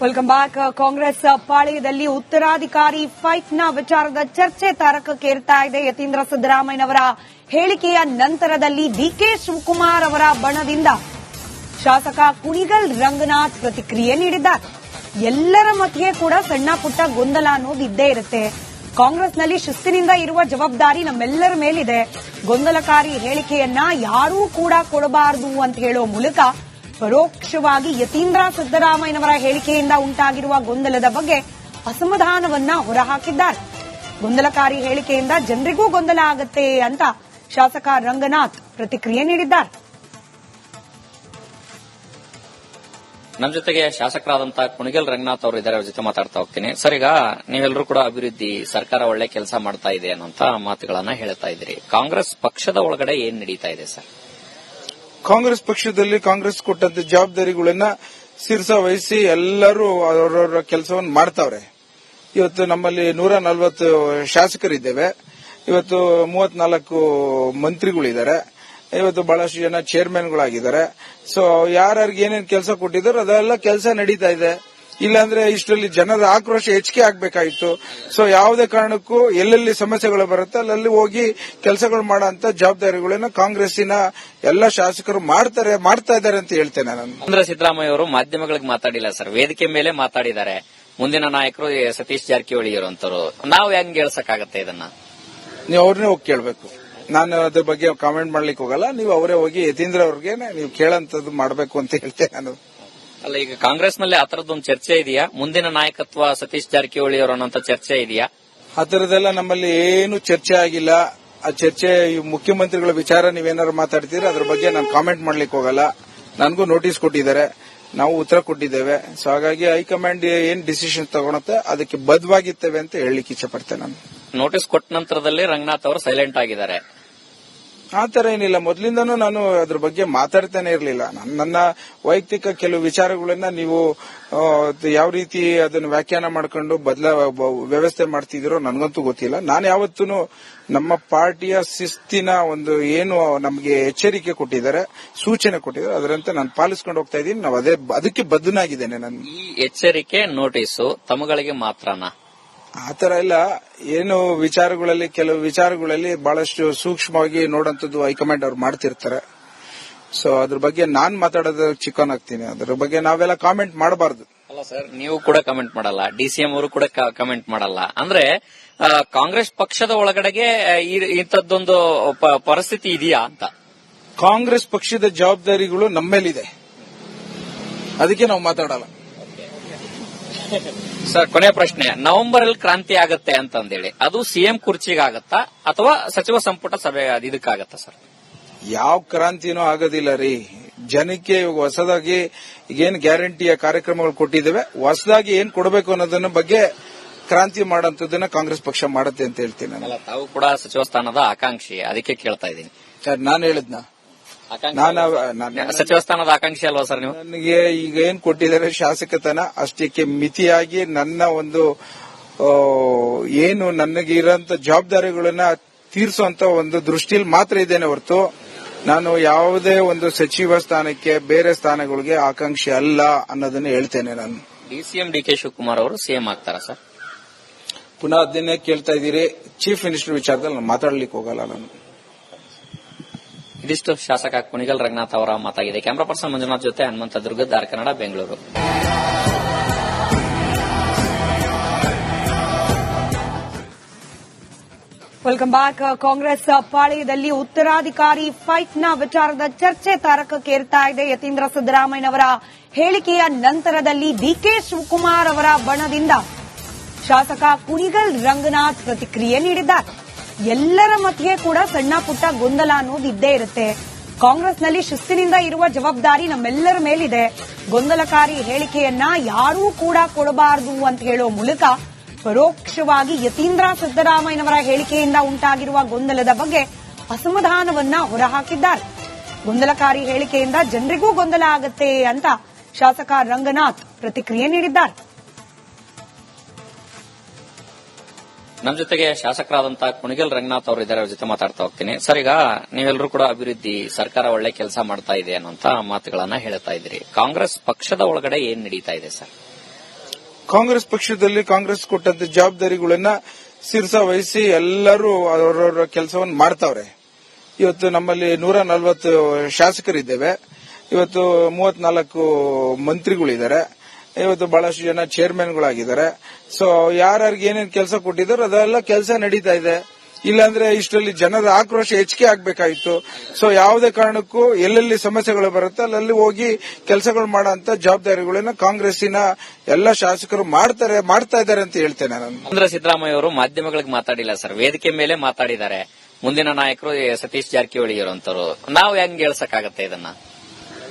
Welcome back Congress ಪಾಳ್ಯದಲ್ಲಿ ಉತ್ತರಾಧಿಕಾರಿ ಫೈಫ್ನ ವಿಚಾರದ ಚರ್ಚೆ ತಾರಕಕ್ಕೇರ್ತಾ ಇದೆ. ಯತೀಂದ್ರ ಸಿದ್ದರಾಮಯ್ಯನವರ ಹೇಳಿಕೆಯ ನಂತರದಲ್ಲಿ ಡಿಕೆ ಶಿವಕುಮಾರ್ ಅವರ ಬಣದಿಂದ ಶಾಸಕ ಕುಣಿಗಲ್ ರಂಗನಾಥ್ ಪ್ರತಿಕ್ರಿಯೆ ನೀಡಿದ್ದಾರೆ. ಎಲ್ಲರ ಮಧ್ಯೆ ಕೂಡ ಸಣ್ಣ ಪುಟ್ಟ ಗೊಂದಲ ಅನ್ನೋದು ಇದ್ದೇ ಇರುತ್ತೆ. ಕಾಂಗ್ರೆಸ್ನಲ್ಲಿ ಶಿಸ್ತಿನಿಂದ ಇರುವ ಜವಾಬ್ದಾರಿ ನಮ್ಮೆಲ್ಲರ ಮೇಲಿದೆ. ಗೊಂದಲಕಾರಿ ಹೇಳಿಕೆಯನ್ನ ಯಾರೂ ಕೂಡ ಕೊಡಬಾರದು ಅಂತ ಹೇಳೋ ಮೂಲಕ ಪರೋಕ್ಷವಾಗಿ ಯತೀಂದ್ರ ಸಿದ್ದರಾಮಯ್ಯನವರ ಹೇಳಿಕೆಯಿಂದ ಉಂಟಾಗಿರುವ ಗೊಂದಲದ ಬಗ್ಗೆ ಅಸಮಾಧಾನವನ್ನ ಹೊರಹಾಕಿದ್ದಾರೆ. ಗೊಂದಲಕಾರಿ ಹೇಳಿಕೆಯಿಂದ ಜನರಿಗೂ ಗೊಂದಲ ಆಗತ್ತೆ ಅಂತ ಶಾಸಕ ರಂಗನಾಥ್ ಪ್ರತಿಕ್ರಿಯೆ ನೀಡಿದ್ದಾರೆ. ನಮ್ಮ ಜೊತೆಗೆ ಶಾಸಕರಾದಂತಹ ಕುಣಿಗಲ್ ರಂಗನಾಥ್ ಅವರು ಇದ್ದಾರೆ, ಅವ್ರ ಜೊತೆ ಮಾತಾಡ್ತಾ ಹೋಗ್ತೀನಿ. ಸರ್, ಈಗ ನೀವೆಲ್ಲರೂ ಕೂಡ ಅಭಿವೃದ್ಧಿ, ಸರ್ಕಾರ ಒಳ್ಳೆ ಕೆಲಸ ಮಾಡ್ತಾ ಇದೆ ಅನ್ನೋಂತ ಮಾತುಗಳನ್ನ ಹೇಳ್ತಾ ಇದ್ದೀರಿ. ಕಾಂಗ್ರೆಸ್ ಪಕ್ಷದ ಒಳಗಡೆ ಏನ್ ನಡೀತಾ ಇದೆ ಸರ್? ಕಾಂಗ್ರೆಸ್ ಪಕ್ಷದಲ್ಲಿ ಕಾಂಗ್ರೆಸ್ ಕೊಟ್ಟಂತ ಜವಾಬ್ದಾರಿಗಳನ್ನ ಶಿರ್ಸ ವಹಿಸಿ ಎಲ್ಲರೂ ಅವರವರ ಕೆಲಸವನ್ನು ಮಾಡ್ತಾವ್ರೆ. ಇವತ್ತು ನಮ್ಮಲ್ಲಿ ನೂರ ನಲವತ್ತು ಶಾಸಕರಿದ್ದೇವೆ. ಇವತ್ತು ಮೂವತ್ನಾಲ್ಕು ಮಂತ್ರಿಗಳಿದ್ದಾರೆ. ಇವತ್ತು ಬಹಳಷ್ಟು ಜನ ಚೇರ್ಮನ್ಗಳಾಗಿದ್ದಾರೆ ಸೊ ಯಾರ್ಯಾರಿಗೆ ಏನೇನು ಕೆಲಸ ಕೊಟ್ಟಿದ್ದಾರೋ ಅದೆಲ್ಲ ಕೆಲಸ ನಡೀತಾ ಇದೆ. ಇಲ್ಲಾಂದ್ರೆ ಇಷ್ಟರಲ್ಲಿ ಜನರ ಆಕ್ರೋಶ ಹೆಚ್ಚಿಗೆ ಆಗ್ಬೇಕಾಗಿತ್ತು ಸೊ ಯಾವುದೇ ಕಾರಣಕ್ಕೂ ಎಲ್ಲೆಲ್ಲಿ ಸಮಸ್ಯೆಗಳು ಬರುತ್ತೆ ಅಲ್ಲಲ್ಲಿ ಹೋಗಿ ಕೆಲಸಗಳು ಮಾಡುವಂತ ಜವಾಬ್ದಾರಿಗಳನ್ನ ಕಾಂಗ್ರೆಸ್ಸಿನ ಎಲ್ಲ ಶಾಸಕರು ಮಾಡ್ತಾರೆ ಮಾಡ್ತಾ ಇದ್ದಾರೆ ಅಂತ ಹೇಳ್ತೇನೆ ನಾನು. ಅಂದ್ರೆ ಸಿದ್ದರಾಮಯ್ಯ ಅವರು ಮಾಧ್ಯಮಗಳಿಗೆ ಮಾತಾಡಿಲ್ಲ ಸರ್. ವೇದಿಕೆ ಮೇಲೆ ಮಾತಾಡಿದ್ದಾರೆ. ಮುಂದಿನ ನಾಯಕರು. ಸತೀಶ್ ಜಾರಕಿಹೊಳಿ ಇರುವಂತರು ನಾವು ಹೆಂಗ್ ಹೇಳ್ಸಕ್ಕಾಗತ್ತೆ ಇದನ್ನ? ನೀವು ಅವ್ರನ್ನೇ ಹೋಗಿ ಕೇಳಬೇಕು. ನಾನು ಅದ್ರ ಬಗ್ಗೆ ಕಾಮೆಂಟ್ ಮಾಡ್ಲಿಕ್ಕೆ ಹೋಗಲ್ಲ. ನೀವು ಅವರೇ ಹೋಗಿ ಯತೀಂದ್ರ ಅವ್ರಿಗೆ ನೀವು ಕೇಳಂತದ್ದು ಮಾಡಬೇಕು ಅಂತ ಹೇಳ್ತೇನೆ ನಾನು. ಅಲ್ಲ ಈಗ ಕಾಂಗ್ರೆಸ್ನಲ್ಲಿ ಆ ಆತರದೊಂದು ಚರ್ಚೆ ಇದೆಯಾ? ಮುಂದಿನ ನಾಯಕತ್ವ ಸತೀಶ್ ಜಾರಕಿಹೊಳಿ ಅವರು ಅನ್ನೋಂತ ಚರ್ಚೆ ಇದೆಯಾ? ಆ ಥರದ್ದೆಲ್ಲ ನಮ್ಮಲ್ಲಿ ಏನು ಚರ್ಚೆ ಆಗಿಲ್ಲ. ಆ ಚರ್ಚೆ ಈ ಮುಖ್ಯಮಂತ್ರಿಗಳ ವಿಚಾರ ನೀವೇನಾದ್ರು ಮಾತಾಡ್ತೀರಾ? ಅದ್ರ ಬಗ್ಗೆ ನಾನು ಕಾಮೆಂಟ್ ಮಾಡ್ಲಿಕ್ಕೆ ಹೋಗಲ್ಲ. ನನಗೂ ನೋಟಿಸ್ ಕೊಟ್ಟಿದ್ದಾರೆ. ನಾವು ಉತ್ತರ ಕೊಟ್ಟಿದ್ದೇವೆ. ಸೊ ಹಾಗಾಗಿ ಹೈಕಮಾಂಡ್ ಏನ್ ಡಿಸಿಷನ್ ತಗೊಳತ್ತೆ ಅದಕ್ಕೆ ಬದ್ಧವಾಗಿರ್ತೇವೆ ಅಂತ ಹೇಳಲಿಕ್ಕೆ ಇಚ್ಛಪಡ್ತೇನೆ ನಾನು. ನೋಟಿಸ್ ಕೊಟ್ಟ ನಂತರದಲ್ಲಿ ರಂಗನಾಥ್ ಅವರು ಸೈಲೆಂಟ್ ಆಗಿದ್ದಾರೆ. ಆ ತರ ಏನಿಲ್ಲ. ಮೊದಲಿಂದನೂ ನಾನು ಅದ್ರ ಬಗ್ಗೆ ಮಾತಾಡ್ತಾನೆ ಇರಲಿಲ್ಲ. ನನ್ನ ವೈಯಕ್ತಿಕ ಕೆಲವು ವಿಚಾರಗಳನ್ನ ನೀವು ಯಾವ ರೀತಿ ಅದನ್ನು ವ್ಯಾಖ್ಯಾನ ಮಾಡ್ಕೊಂಡು ಬದಲ ವ್ಯವಸ್ಥೆ ಮಾಡ್ತಿದ್ದೀರೋ ನನಗಂತೂ ಗೊತ್ತಿಲ್ಲ. ನಾನು ಯಾವತ್ತೂ ನಮ್ಮ ಪಾರ್ಟಿಯ ಶಿಸ್ತಿನ ಒಂದು ಏನು ನಮಗೆ ಎಚ್ಚರಿಕೆ ಕೊಟ್ಟಿದ್ದಾರೆ, ಸೂಚನೆ ಕೊಟ್ಟಿದ್ದಾರೆ, ಅದರಂತೆ ನಾನು ಪಾಲಿಸ್ಕೊಂಡು ಹೋಗ್ತಾ ಇದ್ದೀನಿ. ನಾವು ಅದೇ ಅದಕ್ಕೆ ಬದ್ಧನಾಗಿದ್ದೇನೆ ನಾನು. ಈ ಎಚ್ಚರಿಕೆ, ನೋಟಿಸು ತಮಗಳಿಗೆ ಮಾತ್ರನಾ? ಆ ತರ ಎಲ್ಲ ಏನು ವಿಚಾರಗಳಲ್ಲಿ ಕೆಲವು ವಿಚಾರಗಳಲ್ಲಿ ಬಹಳಷ್ಟು ಸೂಕ್ಷ್ಮವಾಗಿ ನೋಡಂತದ್ದು ಹೈಕಮಾಂಡ್ ಅವ್ರು ಮಾಡ್ತಿರ್ತಾರೆ. ಸೊ ಅದ್ರ ಬಗ್ಗೆ ನಾನ್ ಮಾತಾಡೋದು ಚಿಕನ್ ಆಗ್ತೀನಿ. ಅದ್ರ ಬಗ್ಗೆ ನಾವೆಲ್ಲ ಕಾಮೆಂಟ್ ಮಾಡಬಾರ್ದು. ಅಲ್ಲ ಸರ್ ನೀವು ಕೂಡ ಕಮೆಂಟ್ ಮಾಡಲ್ಲ. ಡಿಸಿಎಂ ಅವರು ಕೂಡ ಕಮೆಂಟ್ ಮಾಡಲ್ಲ. ಅಂದ್ರೆ ಕಾಂಗ್ರೆಸ್ ಪಕ್ಷದ ಒಳಗಡೆಗೆ ಇಂಥದ್ದೊಂದು ಪರಿಸ್ಥಿತಿ ಇದೆಯಾ ಅಂತ? ಕಾಂಗ್ರೆಸ್ ಪಕ್ಷದ ಜವಾಬ್ದಾರಿಗಳು ನಮ್ಮ ಮೇಲಿದೆ ಅದಕ್ಕೆ ನಾವು ಮಾತಾಡಲ್ಲ. ಸರ್ ಕೊನೆ ಪ್ರಶ್ನೆ. ನವೆಂಬರ್ ಅಲ್ಲಿ ಕ್ರಾಂತಿ ಆಗತ್ತೆ ಅಂತಂದೇಳಿ. ಅದು ಸಿಎಂ ಕುರ್ಚಿಗಾಗತ್ತಾ ಅಥವಾ ಸಚಿವ ಸಂಪುಟ ಸಭೆ ಇದಕ್ಕಾಗತ್ತಾ ಸರ್? ಯಾವ ಕ್ರಾಂತಿನೂ ಆಗೋದಿಲ್ಲ ರೀ. ಜನಕ್ಕೆ ಇವಾಗ ಹೊಸದಾಗಿ ಏನ್ ಗ್ಯಾರಂಟಿಯ ಕಾರ್ಯಕ್ರಮಗಳು ಕೊಟ್ಟಿದ್ದೇವೆ ಹೊಸದಾಗಿ ಏನ್ ಕೊಡಬೇಕು ಅನ್ನೋದನ್ನ ಬಗ್ಗೆ ಕ್ರಾಂತಿ ಮಾಡೋಂಥದ್ದನ್ನ ಕಾಂಗ್ರೆಸ್ ಪಕ್ಷ ಮಾಡುತ್ತೆ ಅಂತ ಹೇಳ್ತೀನಿ ತಾವು ಕೂಡ ಸಚಿವ ಸ್ಥಾನದ ಆಕಾಂಕ್ಷಿ. ಅದಕ್ಕೆ ಕೇಳ್ತಾ ಇದ್ದೀನಿ. ಸರ್ ನಾನು ಹೇಳಿದ್ನ. ನಾನು ಸಚಿವ ಸ್ಥಾನದ ಆಕಾಂಕ್ಷಿ ಅಲ್ವಾ ಸರ್ ನೀವು? ನನಗೆ ಈಗ ಏನ್ ಕೊಟ್ಟಿದ್ದಾರೆ ಶಾಸಕತನ ಅಷ್ಟಕ್ಕೆ ಮಿತಿಯಾಗಿ ನನ್ನ ಒಂದು ಏನು ನನಗೆ ಇರೋಂತ ಜವಾಬ್ದಾರಿಗಳನ್ನ ತೀರಿಸುವಂತ ಒಂದು ದೃಷ್ಟಿಯಲ್ಲಿ ಮಾತ್ರ ಇದ್ದೇನೆ ಹೊರತು ನಾನು ಯಾವುದೇ ಒಂದು ಸಚಿವ ಸ್ಥಾನಕ್ಕೆ ಬೇರೆ ಸ್ಥಾನಗಳಿಗೆ ಆಕಾಂಕ್ಷಿ ಅಲ್ಲ ಅನ್ನೋದನ್ನ ಹೇಳ್ತೇನೆ ನಾನು. ಡಿಸಿಎಂ ಡಿ ಕೆ ಶಿವಕುಮಾರ್ ಅವರು ಸಿಎಂ ಆಗ್ತಾರಾ ಸರ್? ಪುನಃ ಅದನ್ನೇ ಕೇಳ್ತಾ ಇದ್ದೀರಿ ಚೀಫ್ ಮಿನಿಸ್ಟರ್ ವಿಚಾರದಲ್ಲಿ ನಾನು ಮಾತಾಡ್ಲಿಕ್ಕೆ ಹೋಗಲ್ಲ ನಾನು. ಇದಿಷ್ಟು ಶಾಸಕ ಕುಣಿಗಲ್ ರಂಗನಾಥ್ ಅವರ ಮಾತಾಗಿದೆ. ಕ್ಯಾಮರಾ ಪರ್ಸನ್ ಮಂಜುನಾಥ್ ಜೊತೆ Hanumantha Durgadar Kannada Bengaluru. Welcome back Congress ಪಾಳಯದಲ್ಲಿ ಉತ್ತರಾಧಿಕಾರಿ ಫೈಟ್ನ ವಿಚಾರದ ಚರ್ಚೆ ತಾರಕಕ್ಕೇರ್ತಾ ಇದೆ. ಯತೀಂದ್ರ ಸಿದ್ದರಾಮಯ್ಯನವರ ಹೇಳಿಕೆಯ ನಂತರದಲ್ಲಿ ಡಿಕೆ ಶಿವಕುಮಾರ್ ಅವರ ಬಣದಿಂದ ಶಾಸಕ ಕುಣಿಗಲ್ ರಂಗನಾಥ್ ಪ್ರತಿಕ್ರಿಯೆ ನೀಡಿದ್ದಾರೆ. ಎಲ್ಲರ ಮಧ್ಯೆ ಕೂಡ ಸಣ್ಣ ಪುಟ್ಟ ಗೊಂದಲ ಅನ್ನೋದು ಇದ್ದೇ ಇರುತ್ತೆ. ಕಾಂಗ್ರೆಸ್ನಲ್ಲಿ ಶಿಸ್ತಿನಿಂದ ಇರುವ ಜವಾಬ್ದಾರಿ ನಮ್ಮೆಲ್ಲರ ಮೇಲಿದೆ. ಗೊಂದಲಕಾರಿ ಹೇಳಿಕೆಯನ್ನ ಯಾರೂ ಕೂಡ ಕೊಡಬಾರದು ಅಂತ ಹೇಳೋ ಮೂಲಕ ಪರೋಕ್ಷವಾಗಿ ಯತೀಂದ್ರ ಸಿದ್ದರಾಮಯ್ಯನವರ ಹೇಳಿಕೆಯಿಂದ ಉಂಟಾಗಿರುವ ಗೊಂದಲದ ಬಗ್ಗೆ ಅಸಮಾಧಾನವನ್ನ ಹೊರಹಾಕಿದ್ದಾರೆ. ಗೊಂದಲಕಾರಿ ಹೇಳಿಕೆಯಿಂದ ಜನರಿಗೂ ಗೊಂದಲ ಆಗತ್ತೆ ಅಂತ ಶಾಸಕ ರಂಗನಾಥ್ ಪ್ರತಿಕ್ರಿಯೆ ನೀಡಿದ್ದಾರೆ. ನಮ್ಮ ಜೊತೆಗೆ ಶಾಸಕರಾದಂತಹ ಕುಣಿಗಲ್ ರಂಗನಾಥ್ ಅವರು ಇದ್ದಾರೆ, ಅವ್ರ ಜೊತೆ ಮಾತಾಡ್ತಾ ಹೋಗ್ತೀನಿ. ಸರ್, ಈಗ ನೀವೆಲ್ಲರೂ ಕೂಡ ಅಭಿವೃದ್ಧಿ, ಸರ್ಕಾರ ಒಳ್ಳೆ ಕೆಲಸ ಮಾಡ್ತಾ ಇದೆ ಅನ್ನೋಂತ ಮಾತುಗಳನ್ನ ಹೇಳ್ತಾ ಇದ್ದೀರಿ ಕಾಂಗ್ರೆಸ್ ಪಕ್ಷದ ಒಳಗಡೆ ಏನ್ ನಡೀತಾ ಇದೆ ಸರ್? ಕಾಂಗ್ರೆಸ್ ಪಕ್ಷದಲ್ಲಿ ಕಾಂಗ್ರೆಸ್ ಕೊಟ್ಟಂತ ಜವಾಬ್ದಾರಿಗಳನ್ನ ಶಿರ್ಸ ವಹಿಸಿ ಎಲ್ಲರೂ ಅವರವರ ಕೆಲಸವನ್ನು ಮಾಡ್ತಾವ್ರೆ. ಇವತ್ತು ನಮ್ಮಲ್ಲಿ ನೂರ ನಲವತ್ತು ಶಾಸಕರಿದ್ದೇವೆ. ಇವತ್ತು ಮೂವತ್ನಾಲ್ಕು ಮಂತ್ರಿಗಳಿದ್ದಾರೆ. ಇವತ್ತು ಬಹಳಷ್ಟು ಜನ ಚೇರ್ಮನ್ಗಳಾಗಿದ್ದಾರೆ ಸೊ ಯಾರ್ಯಾರಿಗೆ ಏನೇನು ಕೆಲಸ ಕೊಟ್ಟಿದ್ದಾರೆ ಅದೆಲ್ಲ ಕೆಲಸ ನಡೀತಾ ಇದೆ. ಇಲ್ಲಾಂದ್ರೆ ಇಷ್ಟರಲ್ಲಿ ಜನರ ಆಕ್ರೋಶ ಹೆಚ್ಚಿಗೆ ಆಗ್ಬೇಕಾಗಿತ್ತು ಸೊ ಯಾವುದೇ ಕಾರಣಕ್ಕೂ ಎಲ್ಲೆಲ್ಲಿ ಸಮಸ್ಯೆಗಳು ಬರುತ್ತೆ ಅಲ್ಲಲ್ಲಿ ಹೋಗಿ ಕೆಲಸಗಳು ಮಾಡುವಂತ ಜವಾಬ್ದಾರಿಗಳನ್ನ ಕಾಂಗ್ರೆಸ್ಸಿನ ಎಲ್ಲ ಶಾಸಕರು ಮಾಡ್ತಾರೆ ಮಾಡ್ತಾ ಇದ್ದಾರೆ ಅಂತ ಹೇಳ್ತೇನೆ ನಾನು. ಅಂದ್ರೆ ಸಿದ್ದರಾಮಯ್ಯ ಅವರು ಮಾಧ್ಯಮಗಳಿಗೆ ಮಾತಾಡಿಲ್ಲ ಸರ್. ವೇದಿಕೆ ಮೇಲೆ ಮಾತಾಡಿದ್ದಾರೆ. ಮುಂದಿನ ನಾಯಕರು ಸತೀಶ್ ಜಾರಕಿಹೊಳಿ ಇರುವಂತರು ನಾವು ಹೆಂಗ್ ಹೇಳ್ಸಕ್ಕಾಗತ್ತೆ ಇದನ್ನ?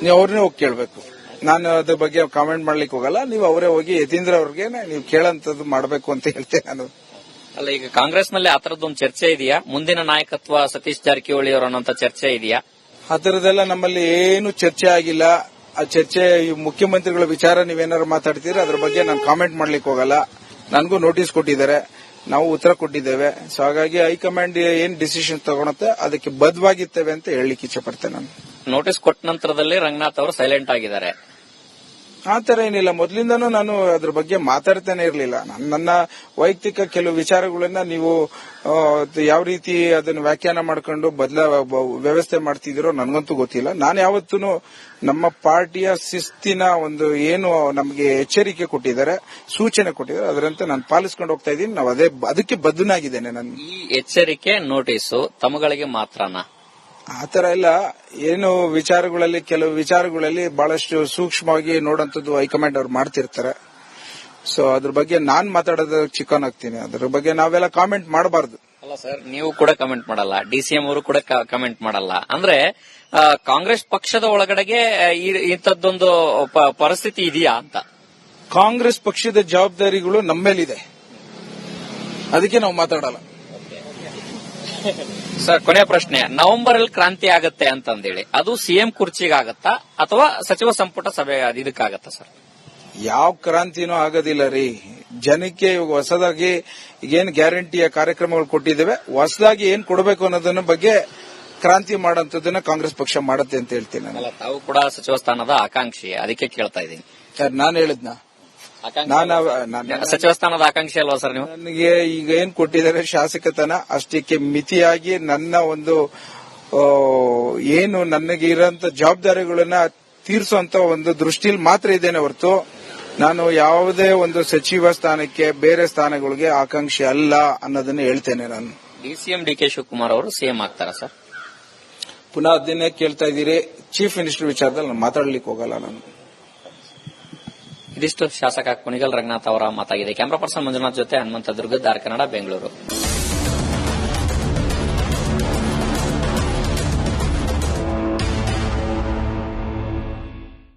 ನೀವು ಅವ್ರನ್ನೇ ಹೋಗಿ ಕೇಳಬೇಕು. ನಾನು ಅದ್ರ ಬಗ್ಗೆ ಕಾಮೆಂಟ್ ಮಾಡ್ಲಿಕ್ಕೆ ಹೋಗಲ್ಲ. ನೀವು ಅವರೇ ಹೋಗಿ ಯತೀಂದ್ರ ಅವ್ರಿಗೆ ನೀವು ಕೇಳಂತದ್ದು ಮಾಡಬೇಕು ಅಂತ ಹೇಳ್ತೇನೆ ನಾನು. ಅಲ್ಲ ಈಗ ಕಾಂಗ್ರೆಸ್ನಲ್ಲಿ ಆ ತರದೊಂದು ಚರ್ಚೆ ಇದೆಯಾ? ಮುಂದಿನ ನಾಯಕತ್ವ ಸತೀಶ್ ಜಾರಕಿಹೊಳಿ ಅವರು ಅನ್ನೋಂತ ಚರ್ಚೆ ಇದೆಯಾ? ಆ ನಮ್ಮಲ್ಲಿ ಏನು ಚರ್ಚೆ ಆಗಿಲ್ಲ. ಆ ಚರ್ಚೆ ಈ ಮುಖ್ಯಮಂತ್ರಿಗಳ ವಿಚಾರ ನೀವೇನಾದ್ರು ಮಾತಾಡ್ತೀರಾ? ಅದ್ರ ಬಗ್ಗೆ ನಾನು ಕಾಮೆಂಟ್ ಮಾಡ್ಲಿಕ್ಕೆ ಹೋಗಲ್ಲ. ನನಗೂ ನೋಟಿಸ್ ಕೊಟ್ಟಿದ್ದಾರೆ. ನಾವು ಉತ್ತರ ಕೊಟ್ಟಿದ್ದೇವೆ. ಸೊ ಹಾಗಾಗಿ ಹೈಕಮಾಂಡ್ ಏನ್ ಡಿಸಿಷನ್ ತಗೊಳತ್ತೆ ಅದಕ್ಕೆ ಬದ್ಧವಾಗಿರ್ತೇವೆ ಅಂತ ಹೇಳಲಿಕ್ಕೆ ಇಚ್ಛೆ ಪಡ್ತೇನೆ ನಾನು. ನೋಟಿಸ್ ಕೊಟ್ಟ ನಂತರದಲ್ಲಿ ರಂಗನಾಥ್ ಅವರು ಸೈಲೆಂಟ್ ಆಗಿದ್ದಾರೆ. ಆ ತರ ಏನಿಲ್ಲ. ಮೊದಲಿಂದನೂ ನಾನು ಅದ್ರ ಬಗ್ಗೆ ಮಾತಾಡ್ತಾನೆ ಇರಲಿಲ್ಲ. ನನ್ನ ವೈಯಕ್ತಿಕ ಕೆಲವು ವಿಚಾರಗಳನ್ನ ನೀವು ಯಾವ ರೀತಿ ಅದನ್ನು ವ್ಯಾಖ್ಯಾನ ಮಾಡ್ಕೊಂಡು ಬದಲ ವ್ಯವಸ್ಥೆ ಮಾಡ್ತಿದ್ದೀರೋ ನನಗಂತೂ ಗೊತ್ತಿಲ್ಲ. ನಾನು ಯಾವತ್ತೂ ನಮ್ಮ ಪಾರ್ಟಿಯ ಶಿಸ್ತಿನ ಒಂದು ಏನು ನಮಗೆ ಎಚ್ಚರಿಕೆ ಕೊಟ್ಟಿದ್ದಾರೆ ಸೂಚನೆ ಕೊಟ್ಟಿದ್ದಾರೆ ಅದರಂತೆ ನಾನು ಪಾಲಿಸ್ಕೊಂಡು ಹೋಗ್ತಾ ಇದ್ದೀನಿ. ನಾವು ಅದೇ ಅದಕ್ಕೆ ಬದ್ಧನಾಗಿದ್ದೇನೆ ನಾನು. ಈ ಎಚ್ಚರಿಕೆ ನೋಟಿಸು ತಮಗಳಿಗೆ ಮಾತ್ರನಾ? ಆ ತರ ಎಲ್ಲ ಏನು ವಿಚಾರಗಳಲ್ಲಿ ಕೆಲವು ವಿಚಾರಗಳಲ್ಲಿ ಬಹಳಷ್ಟು ಸೂಕ್ಷ್ಮವಾಗಿ ನೋಡಂತದ್ದು ಹೈಕಮಾಂಡ್ ಅವ್ರು ಮಾಡ್ತಿರ್ತಾರೆ. ಸೊ ಅದ್ರ ಬಗ್ಗೆ ನಾನ್ ಮಾತಾಡೋದು ಚಿಕನ್ ಆಗ್ತೀನಿ. ಅದ್ರ ಬಗ್ಗೆ ನಾವೆಲ್ಲ ಕಾಮೆಂಟ್ ಮಾಡಬಾರ್ದು. ಅಲ್ಲ ಸರ್ ನೀವು ಕೂಡ ಕಮೆಂಟ್ ಮಾಡಲ್ಲ. ಡಿ ಸಿ ಎಂ ಅವರು ಕೂಡ ಕಮೆಂಟ್ ಮಾಡಲ್ಲ. ಅಂದ್ರೆ ಕಾಂಗ್ರೆಸ್ ಪಕ್ಷದ ಒಳಗಡೆಗೆ ಇಂಥದ್ದೊಂದು ಪರಿಸ್ಥಿತಿ ಇದೆಯಾ ಅಂತ? ಕಾಂಗ್ರೆಸ್ ಪಕ್ಷದ ಜವಾಬ್ದಾರಿಗಳು ನಮ್ಮ ಮೇಲಿದೆ ಅದಕ್ಕೆ ನಾವು ಮಾತಾಡಲ್ಲ. ಸರ್ ಕೊನೆ ಪ್ರಶ್ನೆ. ನವೆಂಬರ್ ಅಲ್ಲಿ ಕ್ರಾಂತಿ ಆಗತ್ತೆ ಅಂತಂದೇಳಿ. ಅದು ಸಿಎಂ ಕುರ್ಚಿಗಾಗತ್ತಾ? ಅಥವಾ ಸಚಿವ ಸಂಪುಟ ಸಭೆ ಇದಕ್ಕಾಗತ್ತಾ ಸರ್? ಯಾವ ಕ್ರಾಂತಿನೂ ಆಗೋದಿಲ್ಲ ರೀ. ಜನಕ್ಕೆ ಇವಾಗ ಹೊಸದಾಗಿ ಏನ್ ಗ್ಯಾರಂಟಿಯ ಕಾರ್ಯಕ್ರಮಗಳು ಕೊಟ್ಟಿದ್ದೇವೆ ಹೊಸದಾಗಿ ಏನ್ ಕೊಡಬೇಕು ಅನ್ನೋದನ್ನ ಬಗ್ಗೆ ಕ್ರಾಂತಿ ಮಾಡೋಂಥದ್ದನ್ನ ಕಾಂಗ್ರೆಸ್ ಪಕ್ಷ ಮಾಡುತ್ತೆ ಅಂತ ಹೇಳ್ತೀನಿ ನಾನು. ತಾವು ಕೂಡ ಸಚಿವ ಸ್ಥಾನದ ಆಕಾಂಕ್ಷಿ ಅದಕ್ಕೆ ಕೇಳ್ತಾ ಇದ್ದೀನಿ. ಸರ್ ನಾನು ಹೇಳಿದ್ನ? ನಾನು ಸಚಿವ ಸ್ಥಾನದ ಆಕಾಂಕ್ಷಿ ಅಲ್ವಾ ಸರ್ ನೀವು? ನನಗೆ ಈಗ ಏನ್ ಕೊಟ್ಟಿದ್ದಾರೆ ಶಾಸಕತನ ಅಷ್ಟಕ್ಕೆ ಮಿತಿಯಾಗಿ ನನ್ನ ಒಂದು ಏನು ನನಗೆ ಇರುವಂತ ಜವಾಬ್ದಾರಿಗಳನ್ನ ತೀರಿಸುವಂತ ಒಂದು ದೃಷ್ಟಿಯಲ್ಲಿ ಮಾತ್ರ ಇದ್ದೇನೆ ಹೊರತು ನಾನು ಯಾವುದೇ ಒಂದು ಸಚಿವ ಸ್ಥಾನಕ್ಕೆ ಬೇರೆ ಸ್ಥಾನಗಳಿಗೆ ಆಕಾಂಕ್ಷಿ ಅಲ್ಲ ಅನ್ನೋದನ್ನ ಹೇಳ್ತೇನೆ ನಾನು. ಡಿಸಿಎಂ ಡಿ ಕೆ ಶಿವಕುಮಾರ್ ಅವರು ಸಿಎಂ ಆಗ್ತಾರ ಸರ್? ಪುನಃ ಅದನ್ನೇ ಕೇಳ್ತಾ ಇದ್ದೀರಿ. ಚೀಫ್ ಮಿನಿಸ್ಟರ್ ವಿಚಾರದಲ್ಲಿ ನಾನು ಮಾತಾಡ್ಲಿಕ್ಕೆ ಹೋಗಲ್ಲ ನಾನು. ಇದಿಷ್ಟು ಶಾಸಕ ಕುಣಿಗಲ್ ರಂಗನಾಥ್ ಅವರ ಮಾತಾಗಿದೆ. ಕ್ಯಾಮರಾ ಪರ್ಸನ್ ಮಂಜುನಾಥ್ ಜೊತೆ ಹನುಮಂತ ದುರ್ಗ ದಾರ್ ಕನ್ನಡ ಬೆಂಗಳೂರು.